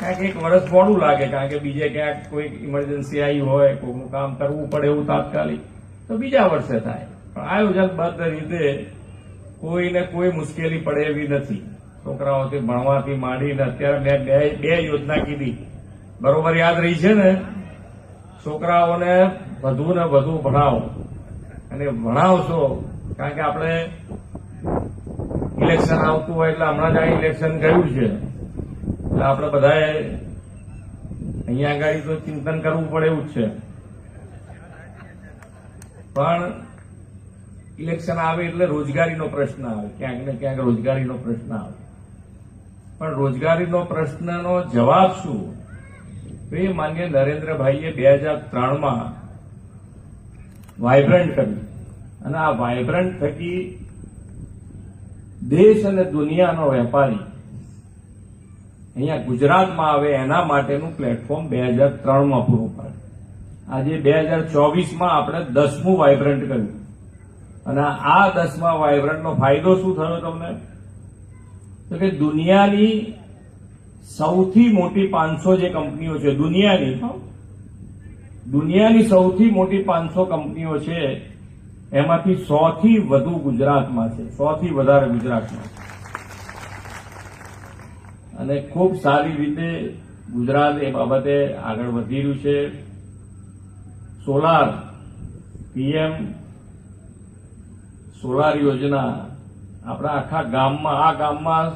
કાંઈક એક વર્ષ મોડું લાગે, કારણ કે બીજે ક્યાંક કોઈ ઇમરજન્સી આવી હોય, કોઈનું કામ કરવું પડે એવું તાત્કાલિક, તો બીજા વર્ષે થાય. પણ આયોજનબદ્ધ રીતે કોઈને કોઈ મુશ્કેલી પડે એવી નથી. છોકરાઓથી ભણવાથી માંડીને અત્યારે મેં બે બે યોજના કીધી. બરોબર યાદ રહી છે ને? છોકરાઓને વધુ ને વધુ ભણાવો. અને ભણાવશો, કારણ કે આપણે ઇલેક્શન આવતું હોય એટલે હમણાં જ આ ઇલેક્શન ગયું છે. આપણે બધાએ અહીંયા આગળ તો ચિંતન કરવું પડે એવું જ છે. પણ ઇલેક્શન આવે એટલે રોજગારીનો પ્રશ્ન આવે. ક્યાંક ને ક્યાંક રોજગારીનો પ્રશ્ન આવે. પણ રોજગારીનો પ્રશ્નનો જવાબ શું? એ માન્ય નરેન્દ્રભાઈએ બે હજાર ત્રણમાં વાયબ્રન્ટ કર્યું અને આ વાયબ્રન્ટ થકી દેશ અને દુનિયાનો વેપારી અહીંયા ગુજરાતમાં આવે એના માટેનું પ્લેટફોર્મ બે હજાર ત્રણમાં પૂરું પાડે. આજે બે હજાર ચોવીસમાં આપણે દસમું વાયબ્રન્ટ કર્યું. અને આ દસમા વાયબ્રન્ટનો ફાયદો શું થયો તમને? તો કે દુનિયાની સૌથી મોટી પાંચસો જે કંપનીઓ છે દુનિયાની દુનિયાની સૌથી મોટી પાંચસો કંપનીઓ છે એમાંથી સો થી વધુ ગુજરાતમાં છે સો થી વધારે ગુજરાતમાં છે. અને ખૂબ સારી રીતે ગુજરાત એ બાબતે આગળ વધી રહ્યું છે. સોલાર પીએમ સોલાર યોજના આપણા આખા ગામમાં, આ ગામમાં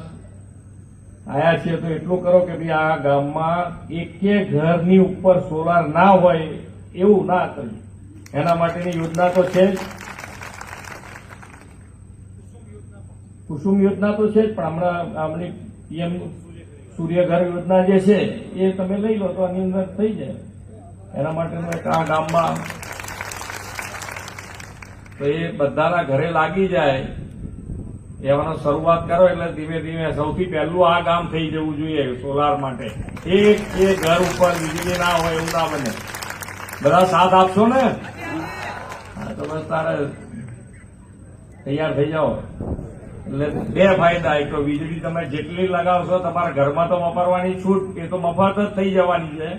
આયા છીએ તો એટલું કરો કે ભાઈ આ ગામમાં એકે ઘરની ઉપર સોલાર ના હોય એવું ના કર્યું એના માટેની યોજના તો છે જ. કુસુમ યોજના તો છે જ, પણ હમણાં આમની પીએમ સૂર્યઘર યોજના જે છે, એ તમે લઈ લો તો આની અંદર થઈ જાય. એના માટે આ ગામમાં તો એ બધાના ઘરે લાગી જાય. એવાનો શરૂઆત કરો એટલે ધીમે ધીમે સૌથી પહેલું આ ગામ થઈ જવું જોઈએ સોલાર માટે. એક એ ઘર ઉપર વીજળી ના હોય એવું ના બને. બધા સાથ આપશો ને? તો બસ તારે તૈયાર થઈ જાઓ. એટલે બે ફાયદા એક તો વીજળી તમે જેટલી લગાવશો, તમારા ઘરમાં તો વાપરવાની છૂટ, એ તો મફત જ થઈ જવાની છે.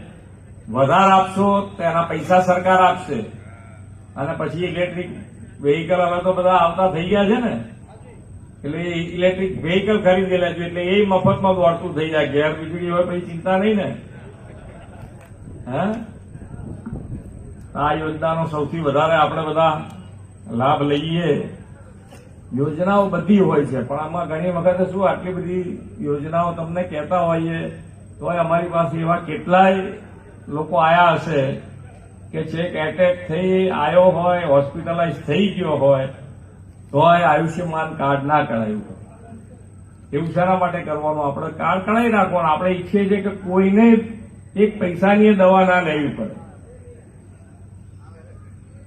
વધારે આપશો, તેના પૈસા સરકાર આપશે. અને પછી ઇલેક્ટ્રિક વેહિકલ હવે તો બધા આવતા થઈ ગયા છે ને. એટલે ઇલેક્ટ્રિક વેહિકલ ખરીદી લેજો, એટલે એ મફતમાં દોડતું થઈ જાય. ઘેર વીજળી હોય પછી ચિંતા નહીં ને. હે? આ યોજનાનો સૌથી વધારે આપણે બધા લાભ લઈએ. યોજનાઓ બધી હોય છે. પણ આમાં ઘણી વખત શું આટલી બધી યોજનાઓ તમને કહેતા હોઈએ, તોય અમારી પાસે એવા કેટલાય લોકો આયા હશે કે ચેક એટેક થઈ આવ્યો હોય હોસ્પિટલાઇઝ થઈ ગયો હોય, તોય આયુષ્યમાન કાર્ડ ના કરાયું. એવું શાના માટે કરવાનું આપણે? કાર્ડ કઢાવી નાખવાનું. આપણે ઈચ્છીએ છીએ કે કોઈને એક પૈસાની દવા ના લેવી પડે.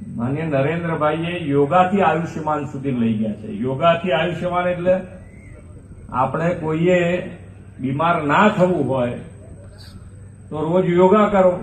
માન્ય નરેન્દ્રભાઈએ યોગાથી આયુષ્યમાન સુધી લઈ ગયા છે. યોગાથી આયુષ્યમાન એટલે આપણે કોઈએ બીમાર ના થવું હોય તો રોજ યોગા કરો.